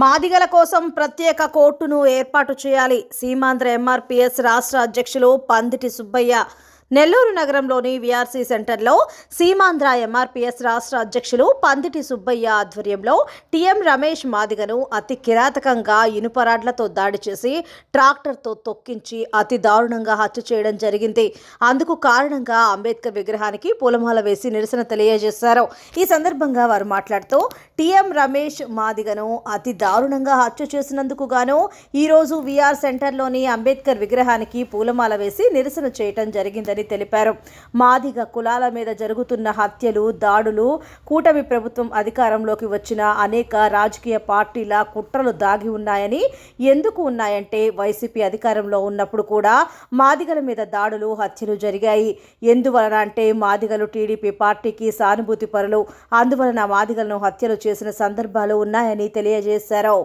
మాదిగల కోసం ప్రత్యేక కోర్టును ఏర్పాటు చేయాలి. సీమాంధ్ర ఎంఆర్పీఎస్ రాష్ట్ర అధ్యక్షులు పందిటి సుబ్బయ్య నెల్లూరు నగరంలోని విఆర్సీ సెంటర్లో సీమాంధ్ర ఎంఆర్పీఎస్ రాష్ట్ర అధ్యక్షులు పందిటి సుబ్బయ్య ఆధ్వర్యంలో టీఎం రమేష్ మాదిగను అతి కిరాతకంగా ఇనుపరాడ్లతో దాడి చేసి ట్రాక్టర్తో తొక్కించి అతి దారుణంగా హత్య చేయడం జరిగింది. అందుకు కారణంగా అంబేద్కర్ విగ్రహానికి పూలమాల వేసి నిరసన తెలియజేశారు. ఈ సందర్భంగా వారు మాట్లాడుతూ టీఎం రమేష్ మాదిగను అతి దారుణంగా హత్య చేసినందుకు గాను ఈరోజు విఆర్ సెంటర్లోని అంబేద్కర్ విగ్రహానికి పూలమాల వేసి నిరసన చేయటం జరిగిందని తెలిపారు. మాదిగ కులాల మీద జరుగుతున్న హత్యలు దాడులు కూటమి ప్రభుత్వం అధికారంలోకి వచ్చిన అనేక రాజకీయ పార్టీల కుట్రలు దాగి ఉన్నాయని ఎందుకు ఉన్నాయంటే వైసీపీ అధికారంలో ఉన్నప్పుడు కూడా మాదిగల మీద దాడులు హత్యలు జరిగాయి. ఎందువలన అంటే మాదిగలు టీడీపీ పార్టీకి సానుభూతి పరులు. అందువలన మాదిగలను హత్యలు చేసిన సందర్భాలు ఉన్నాయని తెలియజేశారు.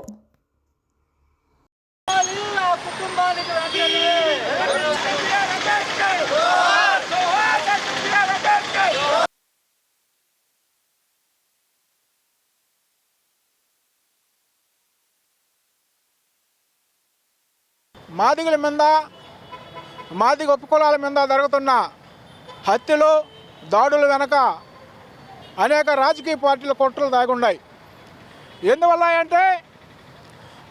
కుటుంబానికి మాదిగల మీద మాదిగ ఉపకులాల మీద జరుగుతున్న హత్యలు దాడులు వెనక అనేక రాజకీయ పార్టీల కుట్రలు దాగున్నాయి. ఎందువల్ల అంటే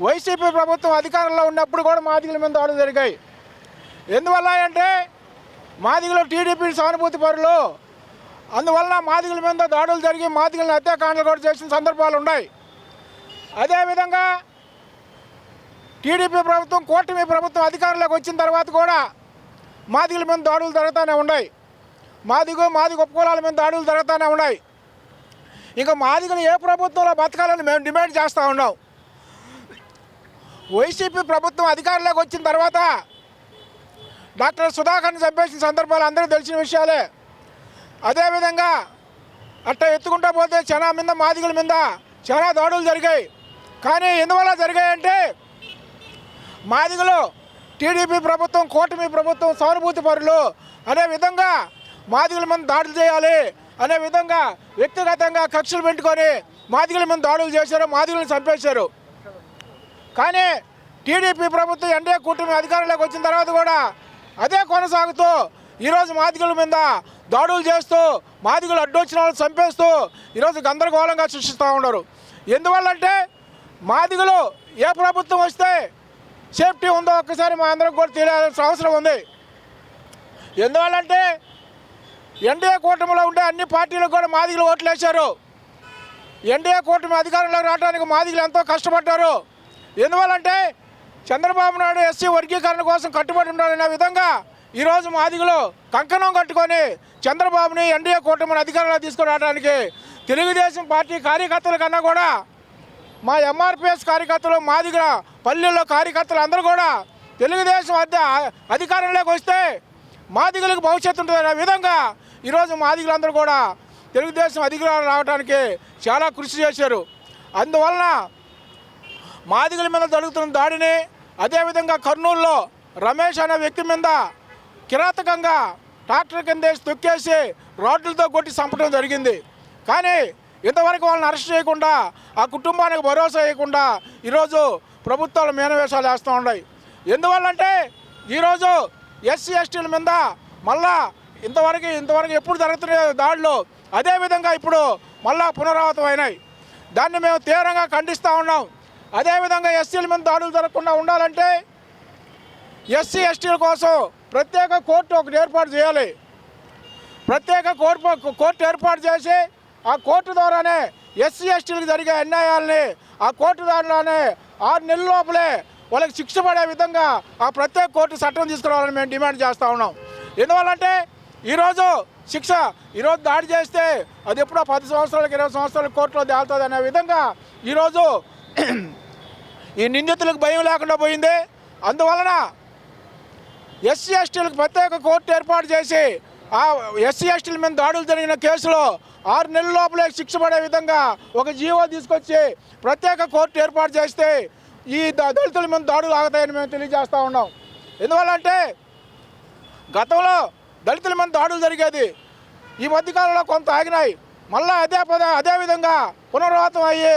వైసీపీ ప్రభుత్వం అధికారంలో ఉన్నప్పుడు కూడా మాదిగల మీద దాడులు జరిగాయి. ఎందువల్ల అంటే మాదిగలు టీడీపీ సానుభూతి పరులు అందువల్ల మాదిగల మీద దాడులు జరిగి మాదిగలను హత్యాకాండలు కూడా చేసిన సందర్భాలు ఉన్నాయి. అదేవిధంగా టీడీపీ ప్రభుత్వం కూటమి ప్రభుత్వం అధికారంలోకి వచ్చిన తర్వాత కూడా మాదిగుల మీద దాడులు జరుగుతూనే ఉన్నాయి. మాదిగో మాదిగ ఉపకులాల మీద దాడులు జరుగుతూనే ఉన్నాయి. ఇంకా మాదిగలు ఏ ప్రభుత్వంలో బతకాలని మేము డిమాండ్ చేస్తూ ఉన్నాం. వైసీపీ ప్రభుత్వం అధికారంలోకి వచ్చిన తర్వాత డాక్టర్ సుధాకర్ని చంపేసిన సందర్భాలు అందరూ తెలిసిన విషయాలే. అదేవిధంగా అట్ట ఎత్తుకుంటా పోతే చాలా మీద మాదిగుల మీద చాలా దాడులు జరిగాయి. కానీ ఎందువల్ల జరిగాయంటే మాదిగలు టీడీపీ ప్రభుత్వం కూటమి ప్రభుత్వం సానుభూతి పరులు. అనే విధంగా మాదిగల మీద దాడులు చేయాలి. అనే విధంగా వ్యక్తిగతంగా కక్షలు పెట్టుకొని మాదిగల మీద దాడులు చేశారు మాదిగలను చంపేశారు. కానీ టీడీపీ ప్రభుత్వం ఎన్డీఏ కూటమి అధికారంలోకి వచ్చిన తర్వాత కూడా అదే కొనసాగుతూ ఈరోజు మాదిగల మీద దాడులు చేస్తూ మాదిగలు అడ్డొచ్చిన వాళ్ళు చంపేస్తూ ఈరోజు గందరగోళంగా సృష్టిస్తూ ఉన్నారు. ఎందువల్లంటే మాదిగలు ఏ ప్రభుత్వం వస్తే సేఫ్టీ ఉందో ఒక్కసారి మా అందరం కూడా తెలియాల్సిన అవసరం ఉంది. ఎందువల్లంటే ఎన్డీఏ కూటమిలో ఉండే అన్ని పార్టీలకు కూడా మాదిగలు ఓట్లు వేశారు. ఎన్డీఏ కూటమి అధికారంలోకి రావడానికి మాదిగలు ఎంతో కష్టపడ్డారు. ఎందువల్లంటే చంద్రబాబు నాయుడు ఎస్సీ వర్గీకరణ కోసం కట్టుబడి ఉండాలనే విధంగా ఈరోజు మాదిగలు కంకణం కట్టుకొని చంద్రబాబుని ఎన్డీఏ కూటమిని అధికారంలో తీసుకురావడానికి తెలుగుదేశం పార్టీ కార్యకర్తల కన్నా కూడా మా ఎంఆర్పిఎస్ కార్యకర్తలు మాదిగల పల్లెల్లో కార్యకర్తలు అందరూ కూడా తెలుగుదేశం అధ్య అధికారంలోకి వస్తే మాదిగలకు భవిష్యత్తు ఉంటుంది అనే విధంగా ఈరోజు మాదిగలందరూ కూడా తెలుగుదేశం అధికారం రావడానికి చాలా కృషి చేశారు. అందువలన మాదిగల మీద జరుగుతున్న దాడిని అదేవిధంగా కర్నూలులో రమేష్ అనే వ్యక్తి మీద కిరాతకంగా ట్రాక్టర్ కిందేసి తొక్కేసి రోడ్లతో కొట్టి చంపడం జరిగింది. కానీ ఇంతవరకు వాళ్ళని అరెస్ట్ చేయకుండా ఆ కుటుంబానికి భరోసా ఇవ్వకుండా ఈరోజు ప్రభుత్వాలు మేనవేషాలు వేస్తూ ఉన్నాయి. ఎందువల్లంటే ఈరోజు ఎస్సీ ఎస్టీల మీద మళ్ళా ఇంతవరకు ఇంతవరకు ఎప్పుడు జరుగుతున్న దాడులు అదేవిధంగా ఇప్పుడు మళ్ళా పునరావృతం అయినాయి. దాన్ని మేము తీవ్రంగా ఖండిస్తూ ఉన్నాం. అదేవిధంగా ఎస్సీల మీద దాడులు జరగకుండా ఉండాలంటే ఎస్సీ ఎస్టీల కోసం ప్రత్యేక కోర్టు ఒకటి ఏర్పాటు చేయాలి. ప్రత్యేక కోర్టు కోర్టు ఏర్పాటు చేసి ఆ కోర్టు ద్వారానే ఎస్సీ ఎస్టీలకు జరిగే అన్యాయాలని ఆ కోర్టు ద్వారానే ఆరు నెలల లోపలే వాళ్ళకి శిక్ష పడే విధంగా ఆ ప్రత్యేక కోర్టు చట్టం తీసుకురావాలని మేము డిమాండ్ చేస్తూ ఉన్నాం. ఎందువల్లంటే ఈరోజు శిక్ష ఈరోజు దాడి చేస్తే అది ఎప్పుడో పది సంవత్సరాలకు ఇరవై సంవత్సరాలకు కోర్టులో తేలుతుంది అనే విధంగా ఈరోజు ఈ నిందితులకు భయం లేకుండా పోయింది. అందువలన ఎస్సీ ఎస్టీలకు ప్రత్యేక కోర్టు ఏర్పాటు చేసి ఆ ఎస్సీ ఎస్టీల మీద దాడులు జరిగిన కేసులో ఆరు నెలల లోపలే శిక్ష పడే విధంగా ఒక జీవో తీసుకొచ్చి ప్రత్యేక కోర్టు ఏర్పాటు చేస్తే ఈ దళితుల మీద దాడులు ఆగుతాయని మేము తెలియజేస్తూ ఉన్నాం. ఎందువల్లంటే గతంలో దళితుల మీద దాడులు జరిగేది ఈ మధ్యకాలంలో కొంత ఆగినాయి. మళ్ళీ అదే పద అదే విధంగా పునరావృతం అయ్యి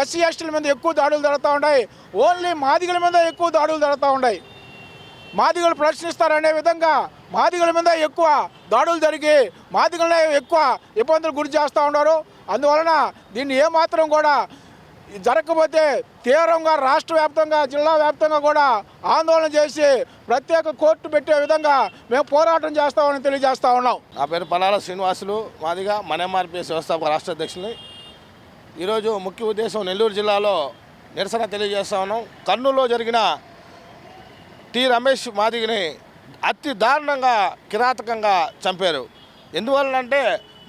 ఎస్సీ ఎస్టీల మీద ఎక్కువ దాడులు జరుగుతూ ఉన్నాయి. ఓన్లీ మాదిగల మీద ఎక్కువ దాడులు జరుగుతూ ఉన్నాయి. మాదిగలు ప్రశ్నిస్తారనే విధంగా మాదిగల మీద ఎక్కువ దాడులు జరిగి మాదిగలనే ఎక్కువ ఇబ్బందులు గురి చేస్తూ ఉన్నారు. అందువలన దీన్ని ఏమాత్రం కూడా జరగకపోతే తీవ్రంగా రాష్ట్ర వ్యాప్తంగా జిల్లా వ్యాప్తంగా కూడా ఆందోళన చేసి ప్రత్యేక కోర్టు పెట్టే విధంగా మేము పోరాటం చేస్తామని తెలియజేస్తా ఉన్నాం. నా పేరు పలాల శ్రీనివాసులు మాదిగా మన ఎంఆర్పిఎస్ వ్యవస్థాపక రాష్ట్ర అధ్యక్షుని ఈరోజు ముఖ్య ఉద్దేశం నెల్లూరు జిల్లాలో నిరసన తెలియజేస్తా ఉన్నాం. కర్నూలులో జరిగిన టి రమేష్ మాదిగిని అతి దారుణంగా కిరాతకంగా చంపారు. ఎందువలనంటే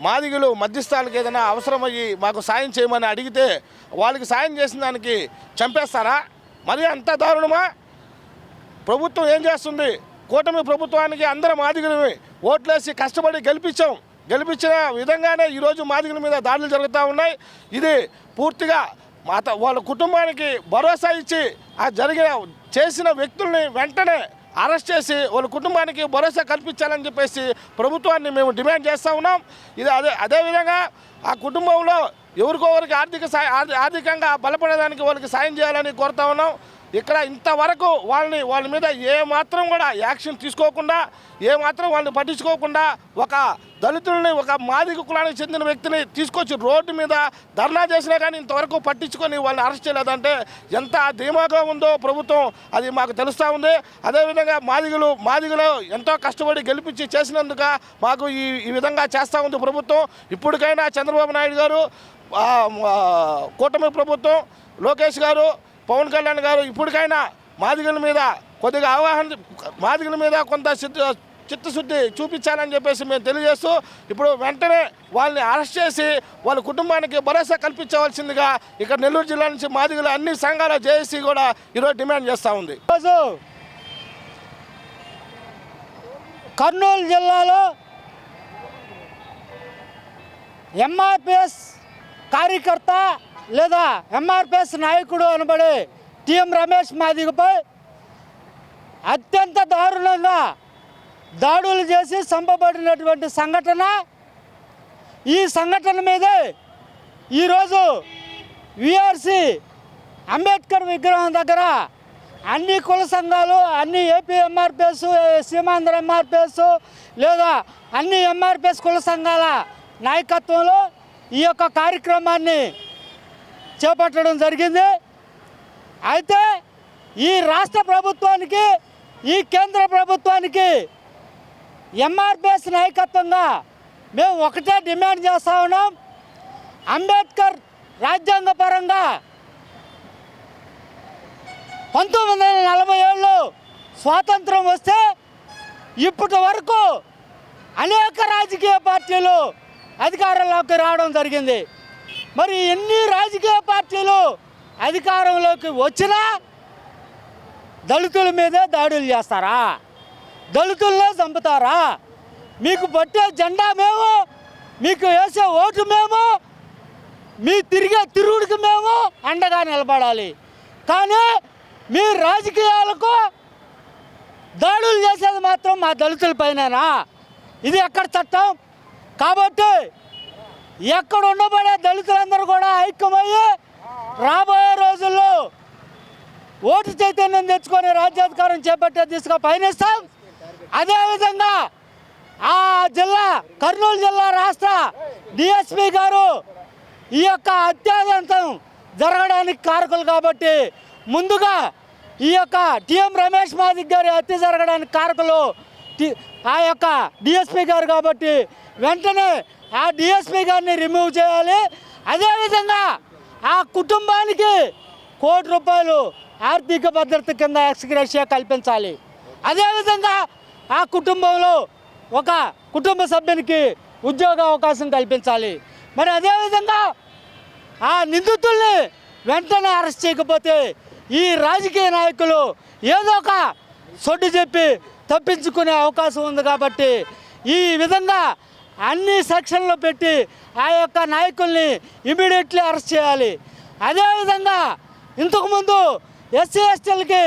మాదిగులు మధ్యస్థానికి ఏదైనా అవసరమయ్యి మాకు సాయం చేయమని అడిగితే వాళ్ళకి సాయం చేసిన దానికి చంపేస్తారా? మరి అంత దారుణమా? ప్రభుత్వం ఏం చేస్తుంది? కూటమి ప్రభుత్వానికి అందరం మాదిగలమే. ఓట్లేసి కష్టపడి గెలిపించాం. గెలిపించిన విధంగానే ఈరోజు మాదిగుల మీద దాడులు జరుగుతూ ఉన్నాయి. ఇది పూర్తిగా మాత వాళ్ళ కుటుంబానికి భరోసా ఇచ్చి ఆ జరిగిన చేసిన వ్యక్తుల్ని వెంటనే అరెస్ట్ చేసి వాళ్ళ కుటుంబానికి భరోసా కల్పించాలని చెప్పేసి ప్రభుత్వాన్ని మేము డిమాండ్ చేస్తూ ఉన్నాం. ఇది అదే అదేవిధంగా ఆ కుటుంబంలో ఎవరికొవరికి ఆర్థిక సాయ ఆర్థికంగా బలపడడానికి వాళ్ళకి సాయం చేయాలని కోరుతా ఉన్నాం. ఇక్కడ ఇంతవరకు వాళ్ళని వాళ్ళ మీద ఏ మాత్రం కూడా యాక్షన్ తీసుకోకుండా ఏ మాత్రం వాళ్ళని పట్టించుకోకుండా ఒక దళితుల్ని ఒక మాదిక కులానికి చెందిన వ్యక్తిని తీసుకొచ్చి రోడ్డు మీద ధర్నా చేసినా కానీ ఇంతవరకు పట్టించుకొని వాళ్ళని అరెస్ట్ చేయలేదంటే ఎంత ధీమాగా ఉందో ప్రభుత్వం అది మాకు తెలుస్తూ ఉంది. అదేవిధంగా మాదిగలు మాదిగలు ఎంతో కష్టపడి గెలిపించి చేసినందుక మాకు ఈ ఈ విధంగా చేస్తూ ఉంది ప్రభుత్వం. ఇప్పటికైనా చంద్రబాబు నాయుడు గారు కూటమి ప్రభుత్వం లోకేష్ గారు పవన్ కళ్యాణ్ గారు ఇప్పటికైనా మాదిగల మీద కొద్దిగా అవగాహన మాదిగల మీద కొంత చిత్త చిత్తశుద్ధి చూపించాలని చెప్పేసి మేము తెలియజేస్తూ ఇప్పుడు వెంటనే వాళ్ళని అరెస్ట్ చేసి వాళ్ళ కుటుంబానికి భరోసా కల్పించవలసిందిగా ఇక్కడ నెల్లూరు జిల్లా నుంచి మాదిగల అన్ని సంఘాల జేఏసీ కూడా ఈరోజు డిమాండ్ చేస్తూ ఉంది. ఈరోజు కర్నూలు జిల్లాలో ఎంఆర్పిఎస్ కార్యకర్త లేదా ఎంఆర్పిఎస్ నాయకుడు అనబడే టీఎం రమేష్ మాదిగపై అత్యంత దారుణంగా దాడులు చేసి చంపబడినటువంటి సంఘటన ఈ సంఘటన మీదే ఈరోజు విఆర్సి అంబేద్కర్ విగ్రహం దగ్గర అన్ని కుల సంఘాలు అన్ని ఏపీ ఎంఆర్పిఎస్ సీమాంధ్ర ఎంఆర్పిఎస్ లేదా అన్ని ఎంఆర్పిఎస్ కుల సంఘాల నాయకత్వంలో ఈ యొక్క కార్యక్రమాన్ని చేపట్టడం జరిగింది. అయితే ఈ రాష్ట్ర ప్రభుత్వానికి ఈ కేంద్ర ప్రభుత్వానికి ఎంఆర్పిఎస్ నాయకత్వంగా మేము ఒకటే డిమాండ్ చేస్తా ఉన్నాం. అంబేద్కర్ రాజ్యాంగ పరంగా పంతొమ్మిది వందల నలభై ఏళ్ళు స్వాతంత్రం వస్తే ఇప్పటి వరకు అనేక రాజకీయ పార్టీలు అధికారంలోకి రావడం జరిగింది. మరి ఎన్ని రాజకీయ పార్టీలు అధికారంలోకి వచ్చినా దళితుల మీదే దాడులు చేస్తారా? దళితుల్లో చంపుతారా? మీకు పట్టే జెండా మేము మీకు వేసే ఓటు మేము మీ తిరిగే తిరుగుడికి మేము అండగా నిలబడాలి. కానీ మీ రాజకీయాలకు దాడులు చేసేది మాత్రం మా దళితుల పైననా? ఇది ఎక్కడ చట్టం. కాబట్టి ఎక్కడ ఉండబడే దళితులందరూ కూడా ఐక్యమయ్యి రాబోయే రోజుల్లో ఓటు చైతన్యం తెచ్చుకొని రాజ్యాధికారం చేపట్టే దిశగా పయనిస్తాం. అదేవిధంగా ఆ జిల్లా కర్నూలు జిల్లా రాష్ట్ర డిఎస్పి గారు ఈ యొక్క అత్యాదంతం జరగడానికి కారకులు కాబట్టి ముందుగా ఈ యొక్క టిఎం రమేష్ మాదిక్ గారి హత్య జరగడానికి కారకులు ఆ యొక్క డిఎస్పి గారు కాబట్టి వెంటనే ఆ డిఎస్పి గారిని రిమూవ్ చేయాలి. అదేవిధంగా ఆ కుటుంబానికి కోటి రూపాయలు ఆర్థిక భద్రత కింద ఎక్స్గ్రేషియా కల్పించాలి. అదేవిధంగా ఆ కుటుంబంలో ఒక కుటుంబ సభ్యునికి ఉద్యోగ అవకాశం కల్పించాలి. మరి అదేవిధంగా ఆ నిందితుల్ని వెంటనే అరెస్ట్ చేయకపోతే ఈ రాజకీయ నాయకులు ఏదో ఒక సొడ్డు చెప్పి తప్పించుకునే అవకాశం ఉంది కాబట్టి ఈ విధంగా అన్ని సెక్షన్లు పెట్టి ఆ యొక్క నాయకుల్ని ఇమీడియట్లీ అరెస్ట్ చేయాలి. అదేవిధంగా ఇంతకుముందు ఎస్సీ ఎస్టీలకి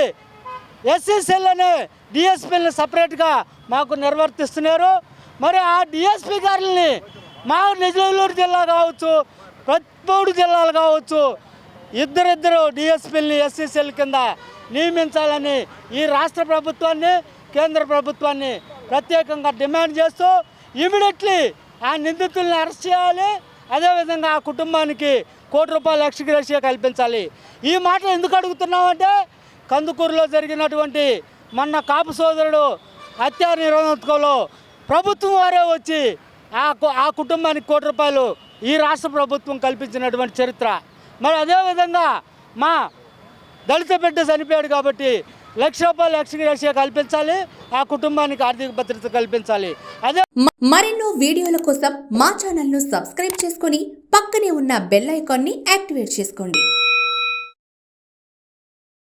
ఎస్సీ సెల్ అనే డిఎస్పీలను సపరేట్గా మాకు నిర్వర్తిస్తున్నారు. మరి ఆ డిఎస్పీ గారిని మా నిజలూరు జిల్లా కావచ్చు ప్రతిపూడు జిల్లాలు కావచ్చు ఇద్దరిద్దరు డిఎస్పీలని ఎస్సీసీల కింద నియమించాలని ఈ రాష్ట్ర ప్రభుత్వాన్ని కేంద్ర ప్రభుత్వాన్ని ప్రత్యేకంగా డిమాండ్ చేస్తూ ఇమీడియట్లీ ఆ నిందితుల్ని అరెస్ట్ చేయాలి. అదేవిధంగా ఆ కుటుంబానికి కోటి రూపాయల ఎక్స్గ్రేషియా కల్పించాలి. ఈ మాటలు ఎందుకు అడుగుతున్నామంటే కందుకూరులో జరిగినటువంటి మొన్న కాపు సోదరుడు హత్యా నిరోధకంలో ప్రభుత్వం వారే వచ్చి ఆ కు- ఆ కుటుంబానికి కోటి రూపాయలు ఈ రాష్ట్ర ప్రభుత్వం కల్పించినటువంటి చరిత్ర. మరి అదేవిధంగా మా దళిత బిడ్డ చనిపోయాడు కాబట్టి లక్ష రూపాయలు ఎక్స్గ్రేషియా కల్పించాలి ఆ కుటుంబానికి ఆర్థిక భద్రత కల్పించాలి. అదే మరెన్నో వీడియోల కోసం మా ఛానల్ను సబ్స్క్రైబ్ చేసుకొని పక్కనే ఉన్న బెల్ ఐకాన్ని యాక్టివేట్ చేసుకోండి.